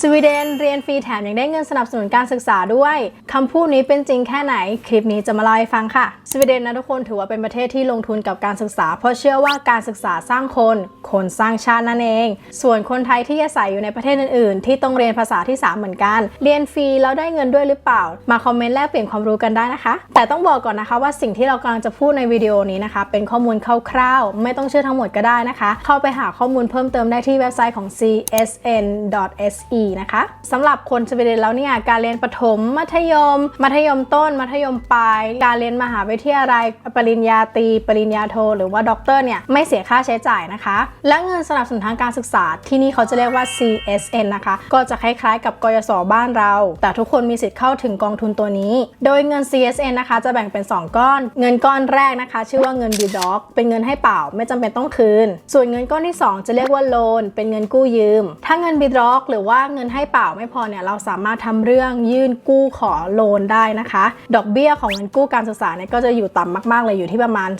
สวีเดนเรียนฟรีแถมยังได้เงินสนับสนุนการศึกษาด้วย คำพูดนี้เป็นจริงแค่ไหน คลิปนี้จะมาเล่าให้ฟังค่ะ สวีเดนนะทุกคนถือว่าเป็นประเทศที่ลงทุนกับการศึกษา เพราะเชื่อว่าการศึกษาสร้างคน คนสร้างชาตินั่นเอง ส่วนคนไทยที่อาศัยอยู่ในประเทศอื่นๆ ที่ต้องเรียนภาษาที่ 3 เหมือนกัน เรียนฟรีแล้วได้เงินด้วยหรือเปล่า มาคอมเมนต์แลกเปลี่ยนความรู้กันได้นะคะ แต่ต้องบอกก่อนนะคะว่าสิ่งที่เรากำลังจะพูดในวิดีโอนี้นะคะ เป็นข้อมูลคร่าวๆ ไม่ต้องเชื่อทั้งหมดก็ได้นะคะ เข้าไปหาข้อมูลเพิ่มเติมได้ที่เว็บไซต์ของ csn.se นะคะสำหรับคนสวีเดนแล้วเนี่ยการเรียนประถม มัธยม มัธยมต้น มัธยมปลาย การเรียนมหาวิทยาลัยปริญญาตรีปริญญาโท หรือว่าด็อกเตอร์เนี่ยไม่เสียค่าใช้จ่ายนะคะ และเงินสนับสนุนทางการศึกษาที่นี่เขาจะเรียกว่า CSN นะคะ ก็จะคล้ายๆ กับกยศบ้านเรา แต่ทุกคนมีสิทธิ์เข้าถึงกองทุนตัวนี้ โดยเงิน CSN นะคะ จะแบ่งเป็น 2 ก้อน เงินก้อนแรกนะคะ ชื่อว่าเงิน b ีด็อกเป็นเงินให้เปล่าไม่จำเป็นต้องคืน ส่วนเงินก้อนที่ 2 จะเรียกว่าโลนเป็นเงินกู้ยืม ถ้าเงิน b ีด็อกหรือว่าเงินให้เปล่าไม่พอเนี่ยเราสามารถทำเรื่องยื่นกู้ขอโลนได้นะคะ ดอกเบี้ยของเงินกู้การศึกษาเนี่ยก็จะอยู่ต่ำมากๆเลยอยู่ที่ประมาณ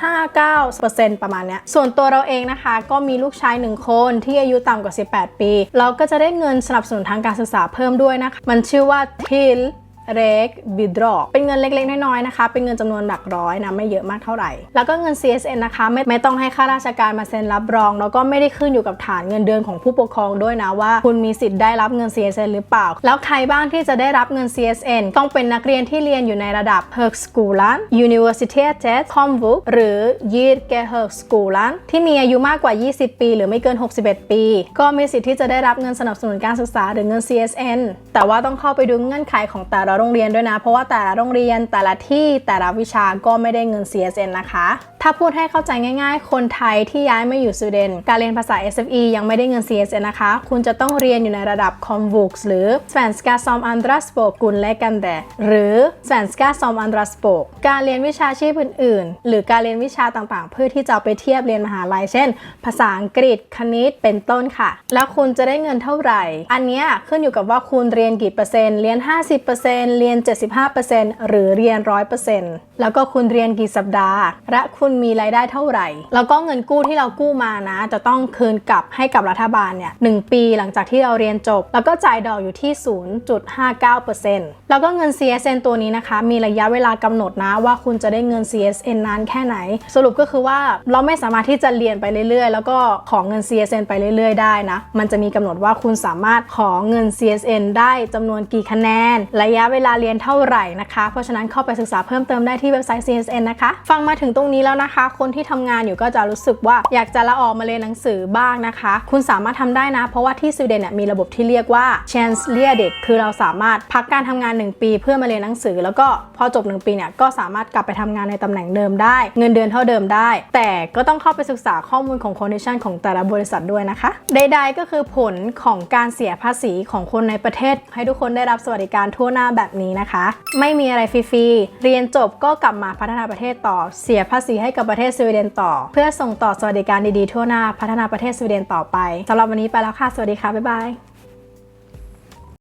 0.59%ประมาณเนี้ยส่วนตัวเราเองนะคะก็มีลูกชายหนึ่งคนที่อายุต่ำกว่า 18 ปี เราก็จะได้เงินสนับสนุนทางการศึกษาเพิ่มด้วยนะคะมันชื่อว่า TIL เร็กบิดรอเป็นเงินเล็กๆ น้อยๆนะคะ เป็นเงินจำนวนหลักร้อยนะไม่เยอะมากเท่าไหร่ แล้วก็เงิน CSN นะคะไม่ไม่ต้องให้ข้าราชการมาเซ็นรับรอง แล้วก็ไม่ได้ขึ้นอยู่กับฐานเงินเดือนของผู้ปกครองด้วยนะว่า คุณมีสิทธิ์ได้รับเงิน CSN หรือเปล่า แล้วใครบ้างที่จะได้รับเงิน CSN ต้องเป็นนักเรียนที่เรียนอยู่ในระดับ Högskolan Universitetet Komvux หรือ y i r k e Högskolan ที่มีอายุมากกว่า 20 ปี หรือไม่เกิน 61 ปี ก็มีสิทธิ์ที่จะได้รับเงินสนับสนุนการศึกษาหรือเงิน CSN แต่ว่าต้องเข้าไปดูเงื่อนไขของแต่ละโรงเรียนด้วยนะ เพราะว่าแต่ละโรงเรียนแต่ละที่แต่ละวิชาก็ไม่ได้เงิน CSN นะคะถ้าพูดให้เข้าใจง่ายๆ คนไทยที่ย้ายมาอยู่สวีเดน การเรียนภาษา SFE ยังไม่ได้เงิน CSN นะคะ คุณจะต้องเรียนอยู่ในระดับ Komvux หรือ Svenska som andra språk grundläggande หรือ Svenska som andra språk การเรียนวิชาชีพอื่นๆ หรือการเรียนวิชาต่างๆ เพื่อที่จะไปเทียบเรียนมหาลัย เช่น ภาษาอังกฤษ คณิต เป็นต้นค่ะ แล้วคุณจะได้เงินเท่าไหร่ อันนี้ขึ้นอยู่กับว่าคุณเรียนกี่เปอร์เซ็นต์ เรียน 50%เรียน 75%หรือเรียน 100%แล้วก็คุณเรียนกี่สัปดาห์ และคุณมีรายได้เท่าไหร่ แล้วก็เงินกู้ที่เรากู้มานะ จะต้องคืนกลับให้กับรัฐบาลเนี่ยหปีหลังจากที่เราเรียนจบ แล้วก็จ่ายดอกอยู่ที่ 0.59%แล้วก็เงิน CSN ตัวนี้นะคะ มีระยะเวลากำหนดนะว่าคุณจะได้เงิน CSN นานแค่ไหน สรุปก็คือว่าเราไม่สามารถที่จะเรียนไปเรื่อยๆ แล้วก็ขอเงิน CSN ไปเรื่อยๆ ได้นะ มันจะมีกำหนดว่าคุณสามารถขอเงิน CSN ได้จำนวนกี่คะแนน ระยะเวลาเรียนเท่าไหร่นะคะ เพราะฉะนั้นเข้าไปศึกษาเพิ่มเติมได้ที่เว็บไซต์ CSN นะคะ ฟังมาถึงตรงนี้แล้วนะคะ คนที่ทำงานอยู่ก็จะรู้สึกว่าอยากจะละออกมาเรียนหนังสือบ้างนะคะ คุณสามารถทำได้นะ เพราะว่าที่สวีเดนเนี่ยมีระบบที่เรียกว่า chance l e a d i t คือเราสามารถพักการทำงาน 1 ปีเพื่อมาเรียนหนังสือ แล้วก็พอจบ 1 ปีเนี่ยก็สามารถกลับไปทำงานในตำแหน่งเดิมได้ เงินเดือนเท่าเดิมได้ แต่ก็ต้องเข้าไปศึกษาข้อมูลของ condition ของแต่ละบริษัทด้วยนะคะ ใด ๆ ก็คือผลของการเสียภาษีของคนในประเทศ ให้ทุกคนได้รับสวัสดิการทั่วหน้าแบบนี้นะคะ ไม่มีอะไรฟรีๆเรียนจบก็กลับมาพัฒนาประเทศต่อเสียภาษีใหให้กับประเทศสวีเดนต่อ เพื่อส่งต่อสวัสดิการดีๆทั่วหน้าพัฒนาประเทศสวีเดนต่อไปสำหรับวันนี้ไปแล้วค่ะ สวัสดีค่ะ บ๊ายบาย